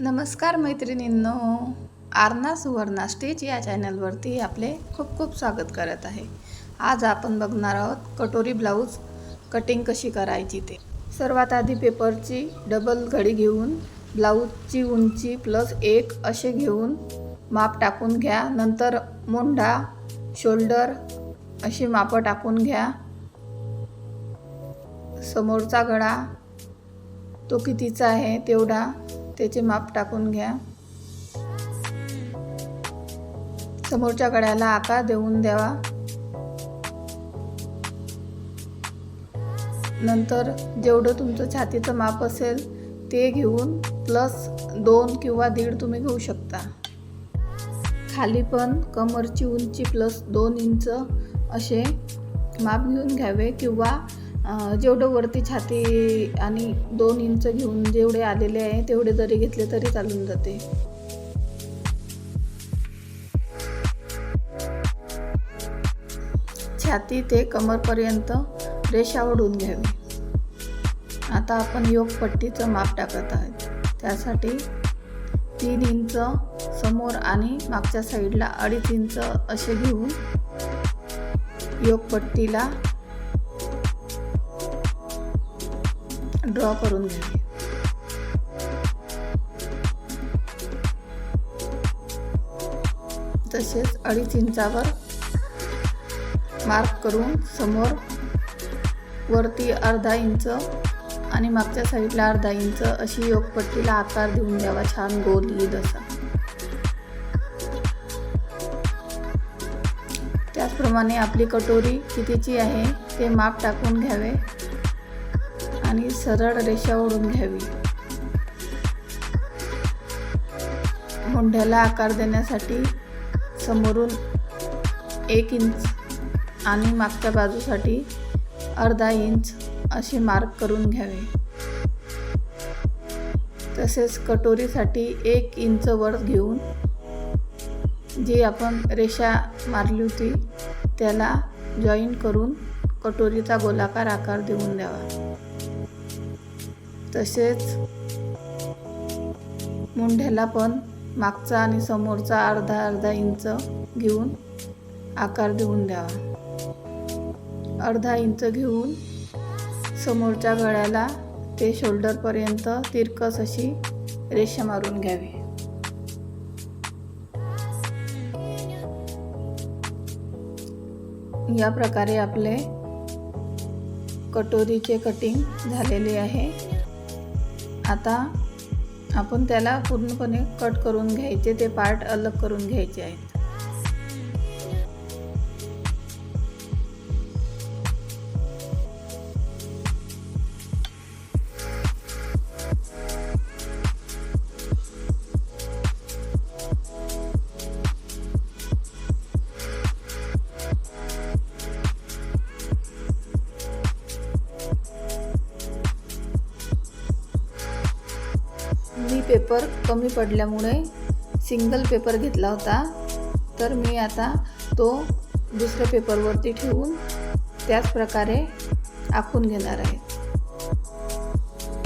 नमस्कार मैत्रिणींनो. आरना सुवर्णा स्टेज या चॅनलवरती आपले खूप खूप स्वागत करत आहे. आज आपण बघणार आहोत कटोरी ब्लाऊज कटिंग कशी करायची ते. सर्वात आधी पेपरची डबल घडी घेऊन ब्लाऊजची उंची प्लस एक असे घेऊन माप टाकून घ्या. नंतर मोंढा शोल्डर अशी मापं टाकून घ्या. समोरचा गळा तो कितीचा आहे तेवढा त्याचे माप टाकून घ्या. समोरच्या गळ्याला आकार देऊन द्यावा. नंतर जेवढं तुमचं छातीचं माप असेल ते घेऊन प्लस दोन किंवा दीड तुम्ही घेऊ शकता. खाली पण कमरची उंची प्लस दोन इंच असे माप घेऊन घ्यावे किंवा जेवढं वरती छाती आणि दोन इंच घेऊन जेवढे आलेले आहे तेवढे जरी घेतले तरी चालून जाते. छाती ते कमरपर्यंत रेषा ओढून घ्यावी. आता आपण योग पट्टीचं माप टाकत आहोत. त्यासाठी तीन इंच समोर आणि मागच्या साईडला अडीच इंच असे घेऊन योगपट्टीला ड्रॉ करून घ्यावी तसेच अडीच इंचावर मार्क करून समोर वरती अर्धा इंच आणि मागच्या साईडला अर्धा इंच अशी योगपट्टीला आकार देऊन द्यावा छान गोल येईल असा. त्याचप्रमाणे आपली कटोरी कितीची आहे ते माप टाकून घ्यावे. आणि सरळ रेषा ओढून घ्यावी. मोंढ्याला आकार देण्यासाठी समोरून एक इंच आणि मागच्या बाजूसाठी अर्धा इंच असे मार्क करून घ्यावे. तसेच कटोरीसाठी एक इंच वर घेऊन जी आपण रेषा मारली होती त्याला जॉईन करून कटोरीचा गोलाकार आकार देऊन द्यावा. तसेच मुंढ्याला पण मागचा आणि समोरचा अर्धा अर्धा इंच घेऊन आकार देऊन द्यावा. अर्धा इंच घेऊन समोरच्या गळ्याला ते शोल्डरपर्यंत तिरकस अशी रेषा मारून घ्यावी. या प्रकारे आपले कटोरीचे कटिंग झालेले आहे. आता आपण त्याला पूर्णपणे कट करून घ्यायचे ते पार्ट अलग करून घ्यायचे आहेत. मी पेपर कमी पडल्यामुळे सिंगल पेपर घेतला होता. तर मी आता तो दुसऱ्या पेपरवरती ठेवून त्याच प्रकारे आखून घेणार आहे.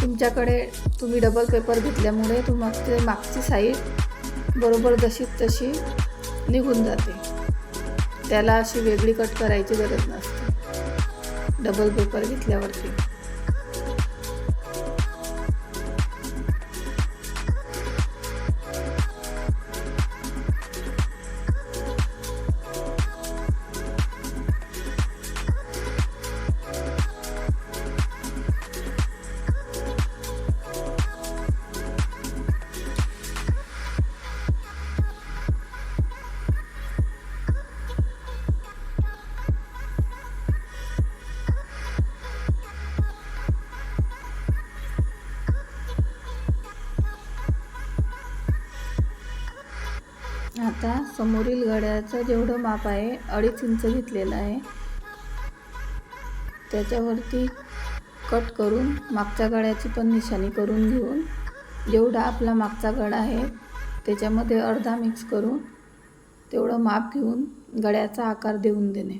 तुमच्याकडे तुम्ही डबल पेपर घेतल्यामुळे तुम्हाला मागची साईड बरोबर जशी तशी निघून जाते. त्याला अशी वेगळी कट करायची गरज नसते. डबल पेपर घेतल्यावरती. समोरील घड्याचं जेवढं माप आहे अडीच इंच घेतलेलं आहे. त्याच्यावरती कट करून मागच्या गळ्याची पण निशाणी करून घेऊन जेवढा आपला मागचा गळा आहे त्याच्यामध्ये अर्धा मिक्स करून तेवढं माप घेऊन गळ्याचा आकार देऊन देणे.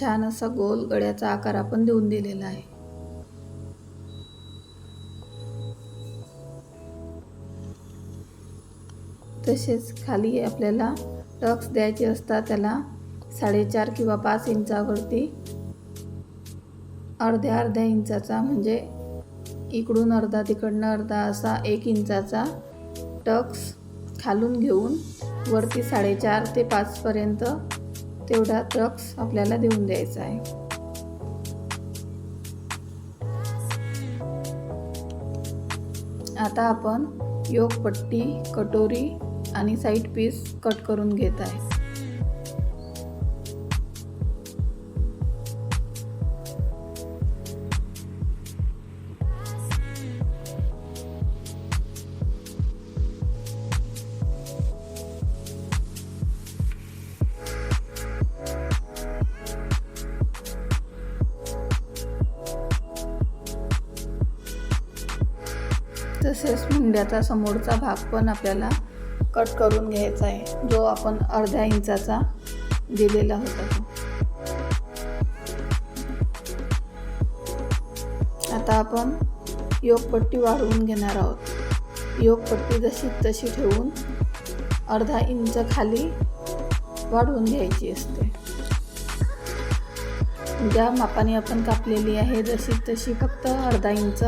छान असा गोल गड्याचा आकार आपण देऊन दिलेला आहे. तसेच खाली आपल्याला टक्स द्यायचे असतात त्याला साडेचार किंवा पाच इंचावरती अर्ध्या अर्ध्या इंचाचा म्हणजे इकडून अर्धा तिकडनं अर्धा असा एक इंचाचा टक्स खालून घेऊन वरती साडेचार ते पाचपर्यंत तेवढा ट्रक्स आपल्याला देऊन द्यायचा आहे. आता आपण योगपट्टी कटोरी आणि साईड पीस कट करून घेत आहे. तसेच समोरचा भाग पण आपल्याला कट करून घ्यायचा आहे जो आपण अर्ध्या इंचाचा दिलेला होता आता आपण योगपट्टी वाढवून घेणार आहोत. योगपट्टी जशी तशी ठेवून अर्धा इंच खाली वाढवून घ्यायची असते. ज्या मापाने आपण कापलेली आहे जशी तशी फक्त अर्धा इंच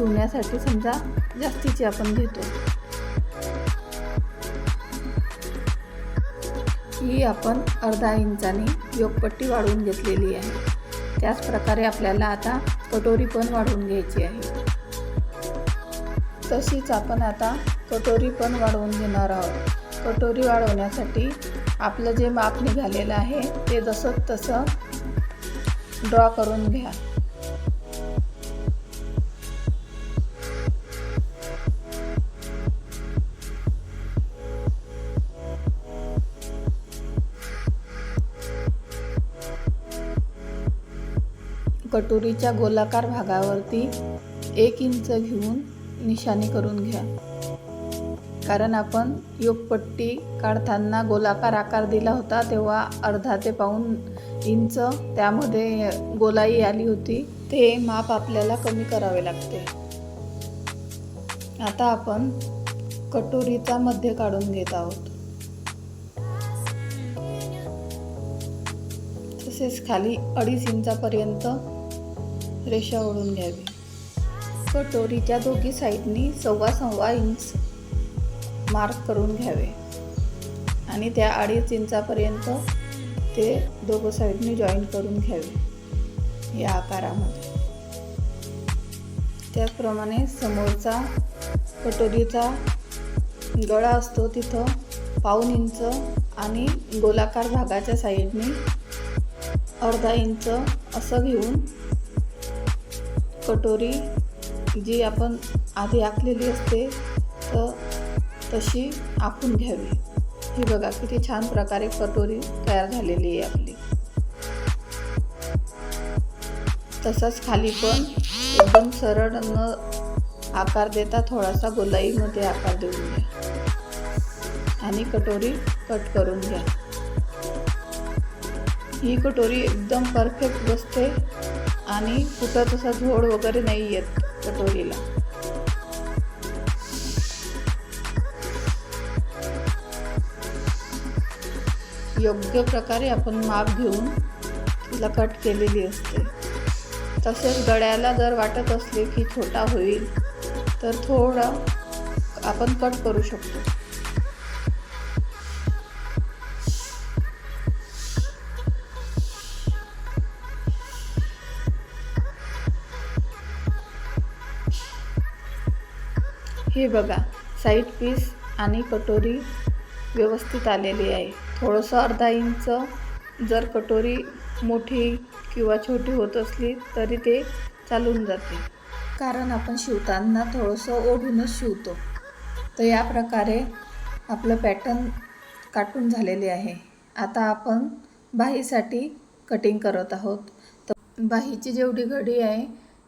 शिवण्यासाठी समजा जास्तीची आपण घेतो. ही आपण अर्धा इंचाने योगपट्टी वाढवून घेतलेली आहे. त्याच प्रकारे आपल्याला आता कटोरी पण वाढवून घ्यायची आहे. तशीच आपण आता कटोरी पण वाढवून घेणार आहोत. कटोरी वाढवण्यासाठी आपलं जे माप निघालेलं आहे ते जसं तसं ड्रॉ करून घ्या. कटोरीच्या गोलाकार भागावरती एक इंच घेऊन निशाणी करून घ्या. कारण आपण योगपट्टी काढताना गोलाकार आकार दिला होता तेव्हा अर्धा ते पाऊन इंच त्यामध्ये गोलाई आली होती. ते माप आपल्याला कमी करावे लागते. आता आपण कटोरीचा मध्य काढून घेत आहोत. तसेच खाली अडीच इंचापर्यंत रेषा ओढून घ्यावी. कटोरीच्या दोघी साईडनी सव्वा सव्वा इंच मार्क करून घ्यावे. आणि त्या अडीच इंचापर्यंत ते दोघं साईडनी जॉईन करून घ्यावे. या आकारामध्ये. त्याचप्रमाणे समोरचा कटोरीचा गळा असतो तिथं पाऊन इंच आणि गोलाकार भागाच्या साईडनी अर्धा इंच असं घेऊन कटोरी जी आपण आधी आखलेली असते तर तशी आखून घ्यावी. ही बघा किती छान प्रकारे कटोरी तयार झालेली आहे आपली. तसंच खाली पण एकदम सरळ न आकार देता थोडासा गोलाईमध्ये आकार देऊन घ्या. आणि कटोरी कट करून घ्या. ही कटोरी एकदम परफेक्ट बसते. आणि कुठं तसा झोड वगैरे नाही येत कटोरीला. योग्य प्रकारे आपण माप घेऊन तिला कट केलेली असते. तसेच गळ्याला जर वाटत असले की छोटा होईल तर थोडं आपण कट करू शकतो. हे बघा साईड पीस आणि कटोरी व्यवस्थित आलेली आहे. थोडंसं अर्धा इंच जर कटोरी मोठी किंवा छोटी होत असली तरी ते चालून जाते. कारण आपण शिवताना थोडंसं ओढूनच शिवतो. तर या प्रकारे आपलं पॅटर्न काटून झालेले आहे. आता आपण बाहीसाठी कटिंग करत आहोत. तर बाहीची जेवढी घडी आहे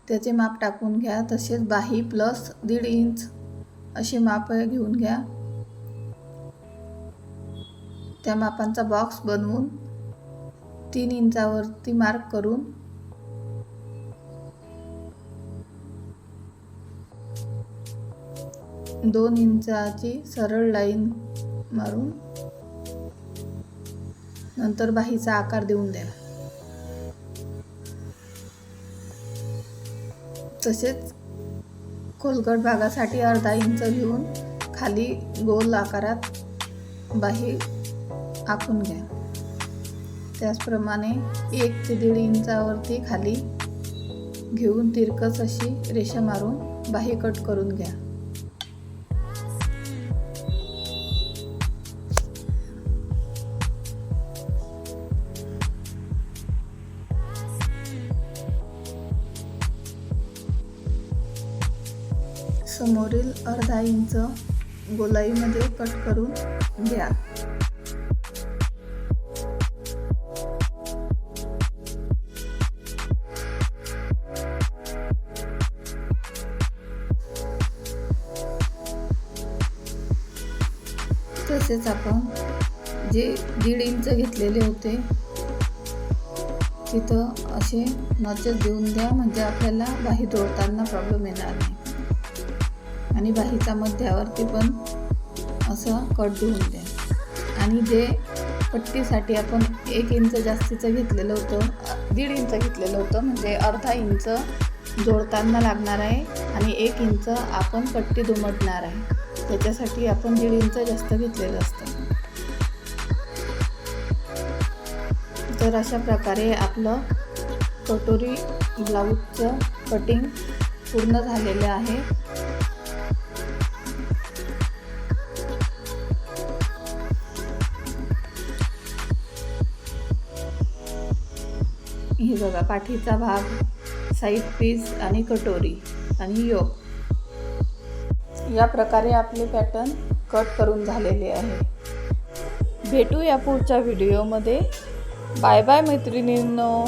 त्याचे माप टाकून घ्या. तसेच बाही प्लस दीड इंच अशी माप घेऊन घ्या. त्या मापांचा बॉक्स बनवून तीन इंचावरती मार्क करून दोन इंचाची सरळ लाईन मारून नंतर बाहीचा आकार देऊन द्या तसेच खोलगट भागासाठी अर्धा इंच घेऊन खाली गोल आकारात बाही आखून घ्या. त्याचप्रमाणे एक ते दीड इंचावरती खाली घेऊन तिरकस अशी रेषा मारून बाही कट करून घ्या. समोरील अर्धा इंच गोलाईमध्ये कट करून घ्या. तसेच आपण जे दीड इंच घेतलेले होते तिथं असे नचेच देऊन द्या म्हणजे आपल्याला बाही दोडताना प्रॉब्लेम येणार नाही. आणि बाहीच्या मध्यावरती पण असं कट देऊन द्या. आणि जे पट्टीसाठी आपण एक इंच जास्तीचं घेतलेलं होतं दीड इंच घेतलेलं होतं म्हणजे अर्धा इंच जोडताना लागणार आहे आणि एक इंच आपण पट्टी दुमटणार आहे. त्याच्यासाठी आपण दीड इंच जास्त घेतलेलं असतं. तर अशा प्रकारे आपलं कटोरी ब्लाऊजचं कटिंग पूर्ण झालेलं आहे. हे बघा पाठीचा भाग साईड पीस आणि कटोरी आणि योग या प्रकारे आपले पॅटर्न कट करून झालेले आहे. भेटू या पुढच्या व्हिडिओमध्ये बाय बाय मैत्रिणींनो.